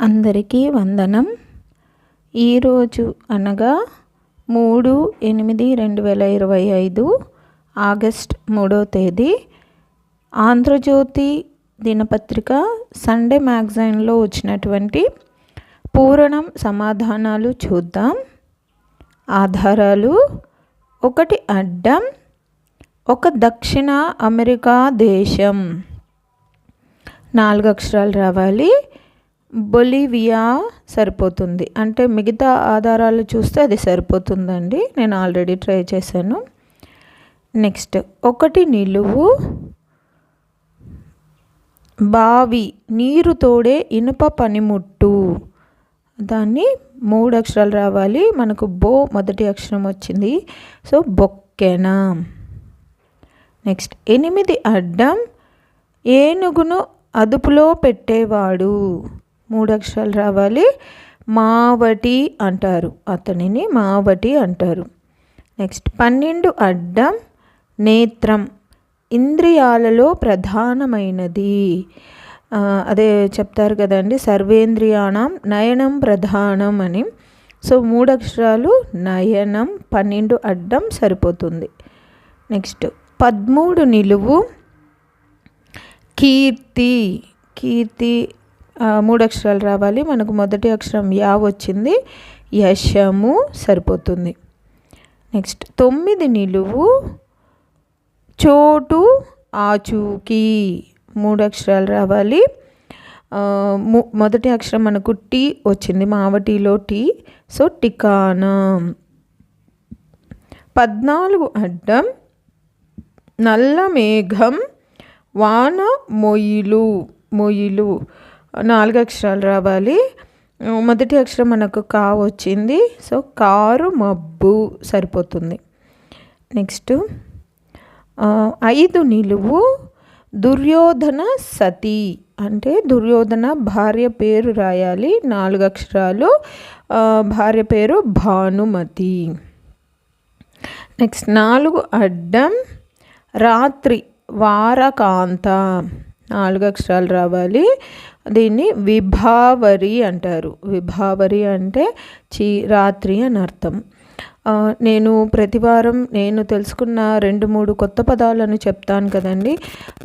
అందరికీ వందనం. ఈరోజు అనగా మూడు ఎనిమిది రెండు వేల ఇరవై ఐదు ఆగస్ట్ మూడో తేదీ. ఆంధ్రజ్యోతి దినపత్రిక సండే మ్యాగజైన్లో వచ్చినటువంటి పూరణం సమాధానాలు చూద్దాం. ఆధారాలు ఒకటి అడ్డం ఒక దక్షిణ అమెరికా దేశం. నాలుగు అక్షరాలు రావాలి. బొలివియా సరిపోతుంది. అంటే మిగతా ఆధారాలు చూస్తే అది సరిపోతుందండి. నేను ఆల్రెడీ ట్రై చేశాను. నెక్స్ట్ ఒకటి నిలువు. బావి నీరు తోడే ఇనుప పనిముట్టు. దాన్ని మూడు అక్షరాలు రావాలి. మనకు బో మొదటి అక్షరం వచ్చింది. సో బొక్కెన. నెక్స్ట్ ఎనిమిది అడ్డం. ఏనుగును అదుపులో పెట్టేవాడు. మూడు అక్షరాలు రావాలి. మావటి అంటారు. అతనిని మావటి అంటారు. నెక్స్ట్ పన్నెండు అడ్డం నేత్రం ఇంద్రియాలలో ప్రధానమైనది. అదే చెప్తారు కదండి సర్వేంద్రియాణం నయనం ప్రధానం అని. సో మూడు అక్షరాలు నయనం పన్నెండు అడ్డం సరిపోతుంది. నెక్స్ట్ పదమూడు నిలువు కీర్తి. కీర్తి మూడు అక్షరాలు రావాలి. మనకు మొదటి అక్షరం యా వచ్చింది. యశము సరిపోతుంది. నెక్స్ట్ తొమ్మిది నిలువు చోటు ఆచూకీ. మూడు అక్షరాలు రావాలి. మొదటి అక్షరం మనకు టీ వచ్చింది. మావటిలో టీ. సో టికానా. పద్నాలుగు అడ్డం నల్ల మేఘం వాన మొయిలు మొయిలు. నాలుగు అక్షరాలు రావాలి మొదటి అక్షరం మనకు కా వచ్చింది. సో కారు మబ్బు సరిపోతుంది. నెక్స్ట్ ఐదు నిలువు దుర్యోధన సతీ. అంటే దుర్యోధన భార్య పేరు రాయాలి. నాలుగు అక్షరాలు భార్య పేరు భానుమతి. నెక్స్ట్ నాలుగు అడ్డం రాత్రి వారకాంత. నాలుగు అక్షరాలు రావాలి. దీన్ని విభావరి అంటారు. విభావరి అంటే చీ రాత్రి అని అర్థం. నేను ప్రతివారం నేను తెలుసుకున్న రెండు మూడు కొత్త పదాలను చెప్తాను కదండి.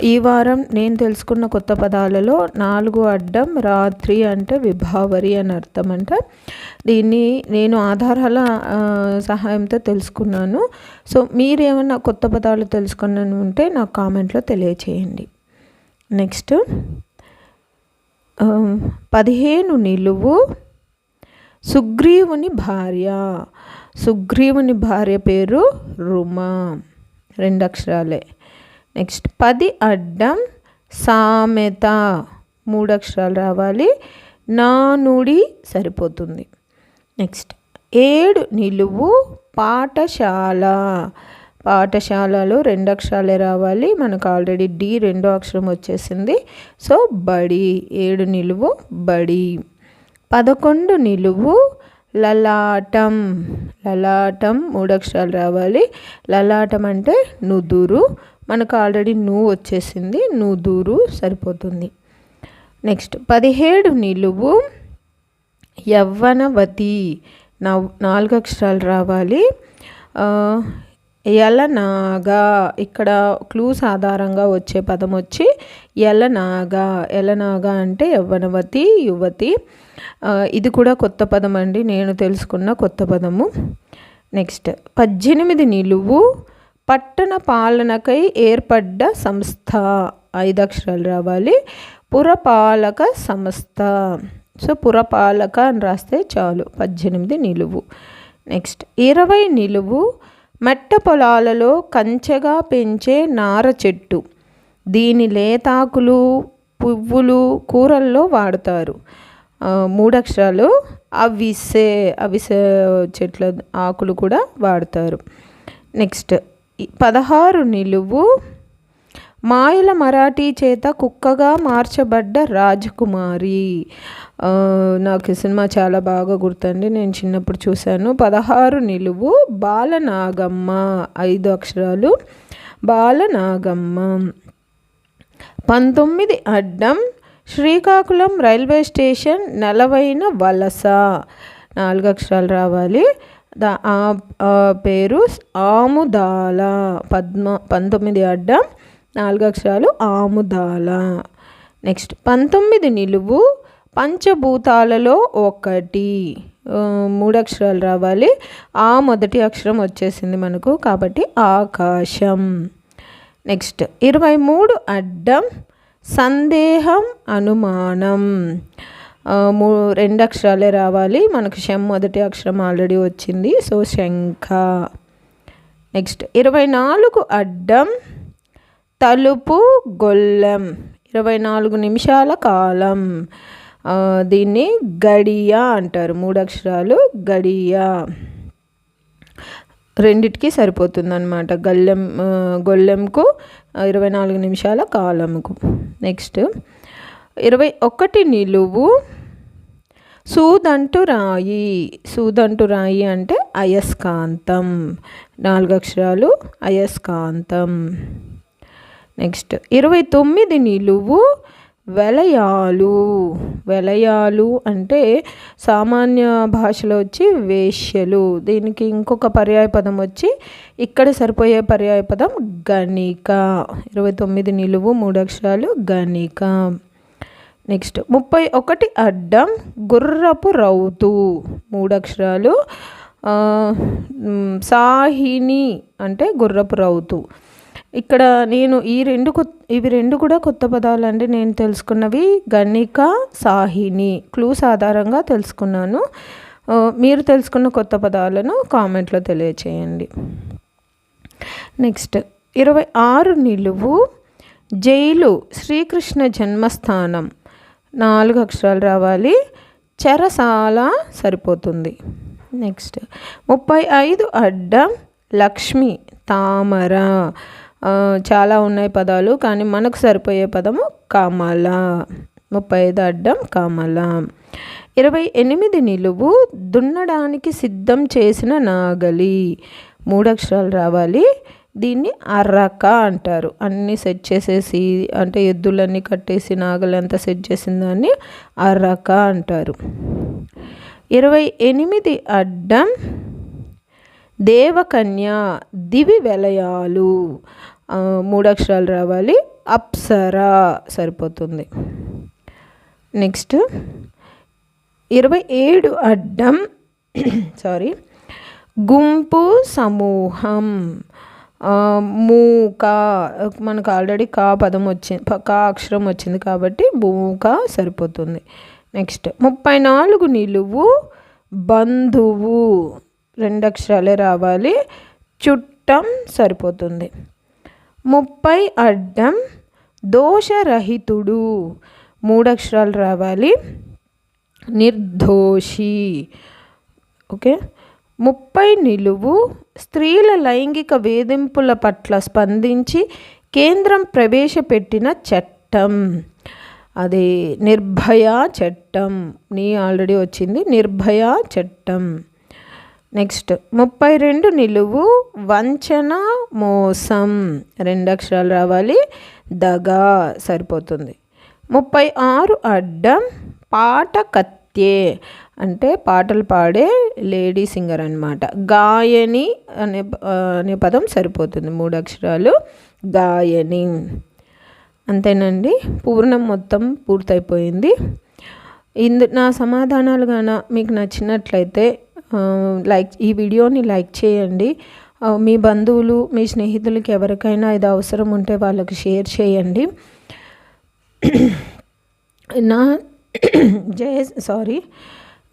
ఈ వారం నేను తెలుసుకున్న కొత్త పదాలలో నాలుగు అడ్డం రాత్రి అంటే విభావరి అని అర్థం అంట. దీన్ని నేను ఆధారాల సహాయంతో తెలుసుకున్నాను. సో మీరేమన్నా కొత్త పదాలు తెలుసుకున్నాను ఉంటే నాకు కామెంట్లో తెలియచేయండి. నెక్స్ట్ పదిహేను నిలువు సుగ్రీవుని భార్య. సుగ్రీవుని భార్య పేరు రుమా. రెండు అక్షరాలే నెక్స్ట్ పది అడ్డం సామెత. మూడు అక్షరాలు రావాలి నానుడి సరిపోతుంది. నెక్స్ట్ ఏడు నిలువు పాఠశాల. పాఠశాలలో రెండు అక్షరాలే రావాలి. మనకు ఆల్రెడీ డి రెండో అక్షరం వచ్చేసింది. సో బడి ఏడు నిలువు బడి పదకొండు నిలువు లలాటం లలాటం మూడు అక్షరాలు రావాలి. లలాటం అంటే నుదురు. మనకు ఆల్రెడీ నువ్వు వచ్చేసింది. నుదురు సరిపోతుంది. నెక్స్ట్ పదిహేడు నిలువు యవ్వనవతి. నవ్ నాలుగు అక్షరాలు రావాలి. ఎలనాగా ఇక్కడ క్లూస్ ఆధారంగా వచ్చే పదం వచ్చి ఎలనాగా. ఎలనాగా అంటే యవ్వనవతి యువతి. ఇది కూడా కొత్త పదం అండి. నేను తెలుసుకున్న కొత్త పదము. నెక్స్ట్ పద్దెనిమిది నిలువు పట్టణ పాలనకై ఏర్పడ్డ సంస్థ. ఐదు అక్షరాలు రావాలి. పురపాలక సంస్థ. సో పురపాలక అని రాస్తే చాలు. పద్దెనిమిది నిలువు. నెక్స్ట్ ఇరవై నిలువు మెట్ట పొలాలలో కంచెగా పెంచే నార చెట్టు. దీని లేతాకులు పువ్వులు కూరల్లో వాడతారు. మూడక్షరాలు అవిసే అవిసే చెట్ల ఆకులు కూడా వాడతారు. నెక్స్ట్ పదహారు నిలువు మాయల మరాఠీ చేత కుక్కగా మార్చబడ్డ రాజకుమారి. నాకు ఈ సినిమా చాలా బాగా గుర్తండి. నేను చిన్నప్పుడు చూశాను. పదహారు నిలువు బాలనాగమ్మ ఐదు అక్షరాలు బాలనాగమ్మ. పంతొమ్మిది అడ్డం శ్రీకాకుళం రైల్వే స్టేషన్ నెలవైన వలస. నాలుగు అక్షరాలు రావాలి. దా పేరు ఆముదాల. పద్మ పంతొమ్మిది అడ్డం నాలుగు అక్షరాలు ఆముదాల. నెక్స్ట్ పంతొమ్మిది నిలువు పంచభూతాలలో ఒకటి. మూడు అక్షరాలు రావాలి. ఆ మొదటి అక్షరం వచ్చేసింది మనకు కాబట్టి ఆకాశం. నెక్స్ట్ ఇరవై మూడు అడ్డం సందేహం అనుమానం. మూ రెండు అక్షరాలే రావాలి. మనకు శం మొదటి అక్షరం ఆల్రెడీ వచ్చింది. సో శంఖ. నెక్స్ట్ ఇరవై నాలుగు అడ్డం తలుపు గొల్లెం. ఇరవై నాలుగు నిమిషాల కాలం. దీన్ని గడియ అంటారు. మూడు అక్షరాలు గడియ. రెండిటికి సరిపోతుందన్నమాట. గల్లెం గొల్లెంకు ఇరవై నాలుగు నిమిషాల కాలంకు నెక్స్ట్. ఇరవై ఒకటి నిలువు. సూదంటు రాయి. సూదంటు రాయి అంటే అయస్కాంతం. నాలుగు అక్షరాలు అయస్కాంతం. నెక్స్ట్. ఇరవై తొమ్మిది నిలువు వలయాలు. వలయాలు అంటే సామాన్య భాషలో వచ్చి వేష్యలు. దీనికి ఇంకొక పర్యాయ పదం వచ్చి ఇక్కడ సరిపోయే పర్యాయ పదం గణిక. ఇరవై తొమ్మిది నిలువు మూడు అక్షరాలు గణిక. నెక్స్ట్. ముప్పై ఒకటి అడ్డం గుర్రపు రౌతు మూడు అక్షరాలు సాహిని అంటే గుర్రపు రౌతు. ఇక్కడ నేను ఈ రెండు ఇవి రెండు కూడా కొత్త పదాలు అండి నేను తెలుసుకున్నవి గణిక సాహిని. క్లూస్ ఆధారంగా తెలుసుకున్నాను. మీరు తెలుసుకున్న కొత్త పదాలను కామెంట్లో తెలియచేయండి. నెక్స్ట్ ఇరవై ఆరు నిలువు జైలు శ్రీకృష్ణ జన్మస్థానం. నాలుగు అక్షరాలు రావాలి. చెరసాల సరిపోతుంది. నెక్స్ట్ ముప్పై ఐదు అడ్డం లక్ష్మి తామర. చాలా ఉన్నాయి పదాలు కానీ మనకు సరిపోయే పదము కమల. ముప్పై ఐదు అడ్డం కమల. ఇరవై ఎనిమిది నిలువు దున్నడానికి సిద్ధం చేసిన నాగలి. మూడు అక్షరాలు రావాలి. దీన్ని అర్రక అంటారు. అన్నీ సెట్ చేసేసి అంటే ఎద్దులన్నీ కట్టేసి నాగలంతా సెట్ చేసిన దాన్ని అర్రక అంటారు. ఇరవై ఎనిమిది అడ్డం దేవకన్య దివి వెలయాలు. మూడు అక్షరాలు రావాలి. అప్సరా సరిపోతుంది. నెక్స్ట్ ఇరవై ఏడు అడ్డం సారీ గుంపు సమూహం మూక మనకు ఆల్రెడీ కా పదం వచ్చింది కా అక్షరం వచ్చింది కాబట్టి మూక సరిపోతుంది. నెక్స్ట్ ముప్పై నాలుగు నిలువు బంధువు రెండు అక్షరాలే రావాలి. చుట్టం సరిపోతుంది. ముప్పై అడ్డం దోషరహితుడు. మూడక్షరాలు రావాలి. నిర్దోషి. ఓకే? ముప్పై నిలువు స్త్రీల లైంగిక వేధింపుల పట్ల స్పందించి కేంద్రం ప్రవేశపెట్టిన చట్టం. అది నిర్భయ చట్టం. నీ ఆల్రెడీ వచ్చింది. నిర్భయ చట్టం. నెక్స్ట్ ముప్పై రెండు నిలువు వంచన మోసం. రెండు అక్షరాలు రావాలి. దగా సరిపోతుంది. ముప్పై ఆరు అడ్డం పాట కత్యే. అంటే పాటలు పాడే లేడీ సింగర్ అనమాట గాయని అనే అనే పదం సరిపోతుంది. మూడు అక్షరాలు. గాయని. అంతేనండి. పూర్ణం మొత్తం పూర్తయిపోయింది. ఇందు నా సమాధానాలు గాన మీకు నచ్చినట్లయితే లైక్ ఈ వీడియోని లైక్ చేయండి. మీ బంధువులు మీ స్నేహితులకి ఎవరికైనా ఇది అవసరం ఉంటే వాళ్ళకి షేర్ చేయండి. నా జయ సారీ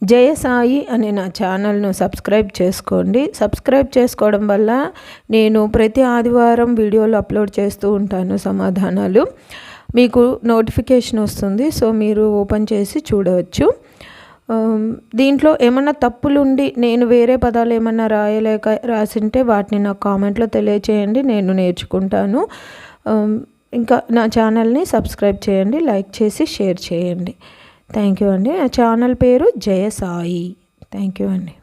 జయసాయి అనే నా ఛానల్ను సబ్స్క్రైబ్ చేసుకోండి. సబ్స్క్రైబ్ చేసుకోవడం వల్ల నేను ప్రతి ఆదివారం వీడియోలు అప్లోడ్ చేస్తూ ఉంటాను సమాధానాలు. మీకు నోటిఫికేషన్ వస్తుంది సో మీరు ఓపెన్ చేసి చూడవచ్చు. దీంట్లో ఏమన్నా తప్పులుండి నేను వేరే పదాలు ఏమన్నా రాయలేక రాసింటే వాటిని నాకు కామెంట్లో తెలియచేయండి నేను నేర్చుకుంటాను. ఇంకా నా ఛానల్ని సబ్స్క్రైబ్ చేయండి లైక్ చేసి షేర్ చేయండి. థ్యాంక్ యూ అండి. నా ఛానల్ పేరు జయసాయి. థ్యాంక్ యూ అండి.